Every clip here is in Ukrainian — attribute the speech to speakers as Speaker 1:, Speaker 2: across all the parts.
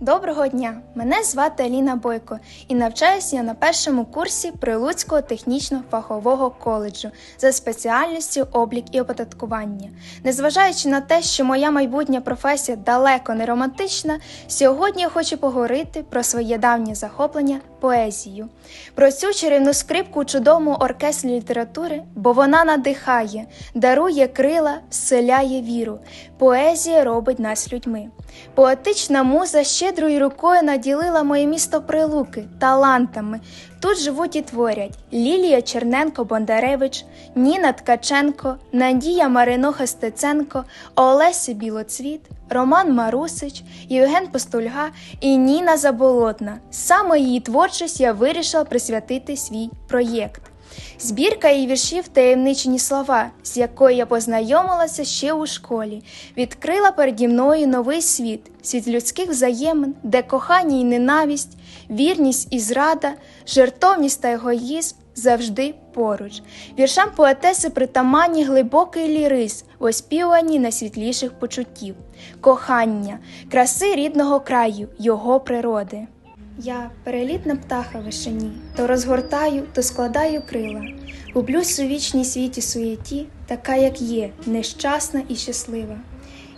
Speaker 1: Доброго дня! Мене звати Аліна Бойко і навчаюся я на першому курсі Прилуцького технічно-фахового коледжу за спеціальністю облік і оподаткування. Незважаючи на те, що моя майбутня професія далеко не романтична, сьогодні я хочу поговорити про своє давнє захоплення поезію, про цю чарівну скрипку у чудовому оркестрі літератури, бо вона надихає, дарує крила, вселяє віру. Поезія робить нас людьми. Поетична муза щедрою рукою наділила моє місто Прилуки талантами. Тут живуть і творять Лілія Черненко Бондаревич, Ніна Ткаченко, Надія Мариноха Стеценко, Олеся Білоцвіт, Роман Марусич, Євген Постульга і Ніна Заболотна. Саме її творчість я вирішила присвятити свій проєкт. Збірка її віршів таємничені слова, з якою я познайомилася ще у школі, відкрила переді мною новий світ, світ людських взаємин, де кохання і ненависть, вірність і зрада, жертовність та егоїзм завжди поруч. Віршам поетеси притаманні глибокий лірис, оспівані найсвітліших почуттів, кохання, краси рідного краю, його природи. Я перелітна птаха в вишині, то розгортаю, то складаю крила. Гублюсь у вічній світі суєті, така, як є, нещасна і щаслива.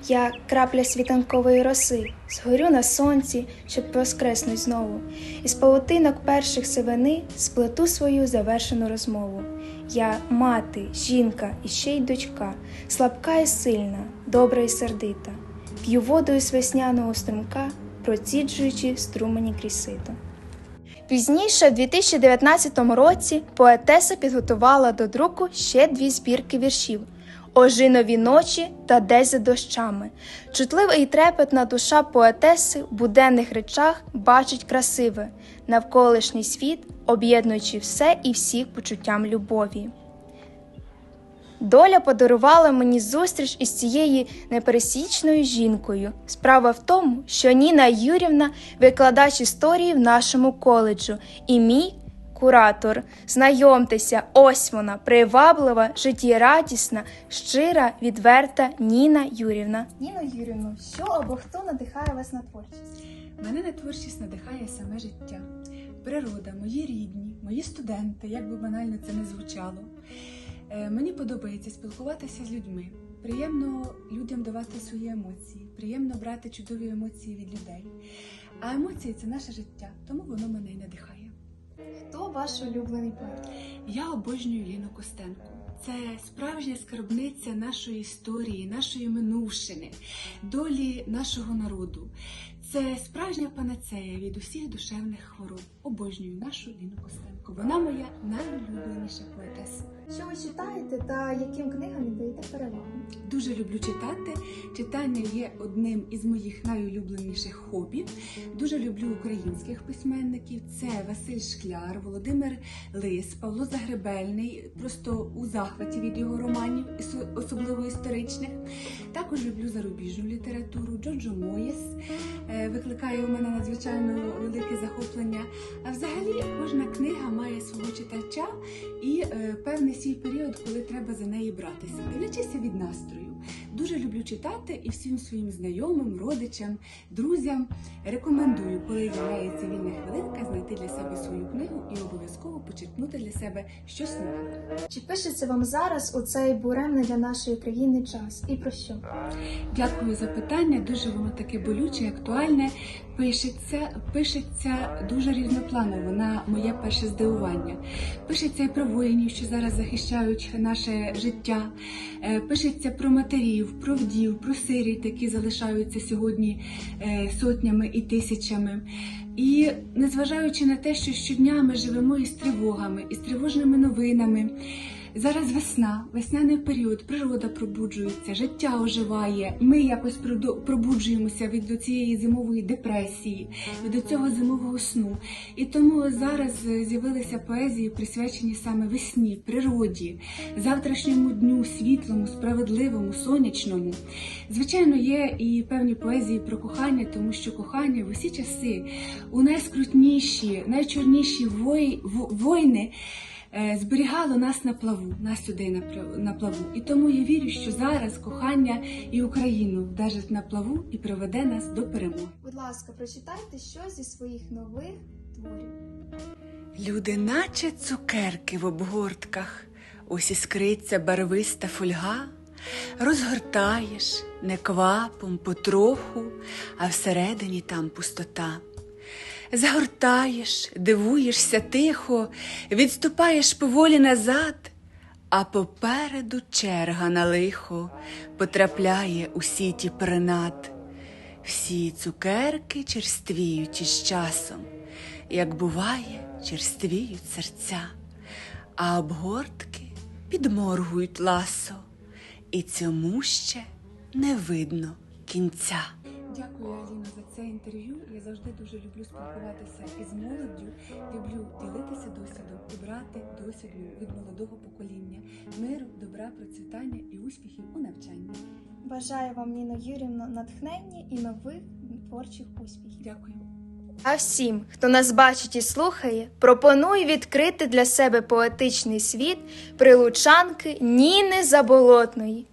Speaker 1: Я крапля світанкової роси, згорю на сонці, щоб воскреснуть знову. Із павутинок перших сивини сплету свою завершену розмову. Я мати, жінка і ще й дочка, слабка і сильна, добра і сердита, п'ю воду із весняного струмка, проціджуючи струмені крізь. Пізніше, в 2019 році, поетеса підготувала до друку ще дві збірки віршів Ожинові ночі та Десь за дощами. Чутлива і трепетна душа поетеси в буденних речах бачить красиве, навколишній світ, об'єднуючи все і всіх почуттям любові. Доля подарувала мені зустріч із цією непересічною жінкою. Справа в тому, що Ніна Юрівна викладач історії в нашому коледжу, і мій куратор. Знайомтеся, ось вона, приваблива, життєрадісна, щира, відверта Ніна Юрівна. Ніна Юрівна, що або хто надихає вас на творчість?
Speaker 2: Мене на творчість надихає саме життя, природа, мої рідні, мої студенти, як би банально це не звучало. Е, Мені подобається спілкуватися з людьми. Приємно людям давати свої емоції, приємно брати чудові емоції від людей. А емоції це наше життя, тому воно мене й надихає.
Speaker 1: Хто ваш улюблений поет?
Speaker 2: Я обожнюю Ліну Костенко. Це справжня скарбниця нашої історії, нашої минувшини, долі нашого народу. Це справжня панацея від усіх душевних хвороб. Обожнюю нашу Ліну Костенко. Вона моя найулюбленіша поетеса.
Speaker 1: Що ви читаєте та яким книгам віддаєте перевагу?
Speaker 2: Дуже люблю читати. Читання є одним із моїх найулюбленіших хобі. Дуже люблю українських письменників. Це Василь Шкляр, Володимир Лис, Павло Загребельний. Просто у захваті від його романів, особливо історичних. Також люблю зарубіжну літературу. Джоджо Моєс е, викликає у мене надзвичайно велике захоплення. А взагалі кожна книга має свого читача і е, певний свій період, коли треба за неї братися, дивлячися від настрою. Дуже люблю читати і всім своїм знайомим, родичам, друзям рекомендую, коли з'являється вільна хвилинка, знайти для себе свою книгу і обов'язково почерпнути для себе щось нове.
Speaker 1: Чи пишеться вам зараз у цей буремний для нашої країни час? І про що?
Speaker 2: Дякую за питання. Дуже воно таке болюче, актуальне. Пишеться, пишеться дуже різнопланово на моє перше здивування. Пишеться і про воїнів, що зараз захищають наше життя. Е, Пишеться про матерів, про вдів, про сиріт, які залишаються сьогодні е, сотнями і тисячами. І незважаючи на те, що щодня ми живемо із тривогами, із тривожними новинами. Зараз весна, весняний період, природа пробуджується, життя оживає. Ми якось пробуджуємося від цієї зимової депресії, від цього зимового сну. І тому зараз е, з'явилися поезії, присвячені саме весні, природі, завтрашньому дню, світлому, справедливому, сонячному. Звичайно, є і певні поезії про кохання, тому що кохання в усі часи у найскрутніші, найчорніші вой, в- войни
Speaker 3: зберігало нас на плаву, нас людей на плаву. І тому я вірю, що зараз кохання і Україну вдержить на плаву і приведе нас до перемоги.
Speaker 1: Будь ласка, прочитайте щось зі своїх нових творів.
Speaker 2: Люди, наче цукерки в обгортках, ось іскриться барвиста фольга, розгортаєш не квапом, потроху, а всередині там пустота. Загортаєш, дивуєшся тихо, відступаєш поволі назад, а попереду черга на лихо потрапляє у сіті принад. Всі цукерки черствіють із часом, як буває, черствіють серця, а обгортки підморгують ласо, і цьому ще не видно кінця.
Speaker 3: Дякую, Аліно, за це інтерв'ю. Я завжди дуже люблю спілкуватися із молоддю, люблю ділитися досвідом і брати досвід від молодого покоління, миру, добра, процвітання і успіхів у навчанні.
Speaker 1: Бажаю вам, Ніно Юрівно, натхнення і нових творчих успіхів.
Speaker 3: Дякую.
Speaker 1: А всім, хто нас бачить і слухає, пропоную відкрити для себе поетичний світ прилучанки Ніни Заболотної.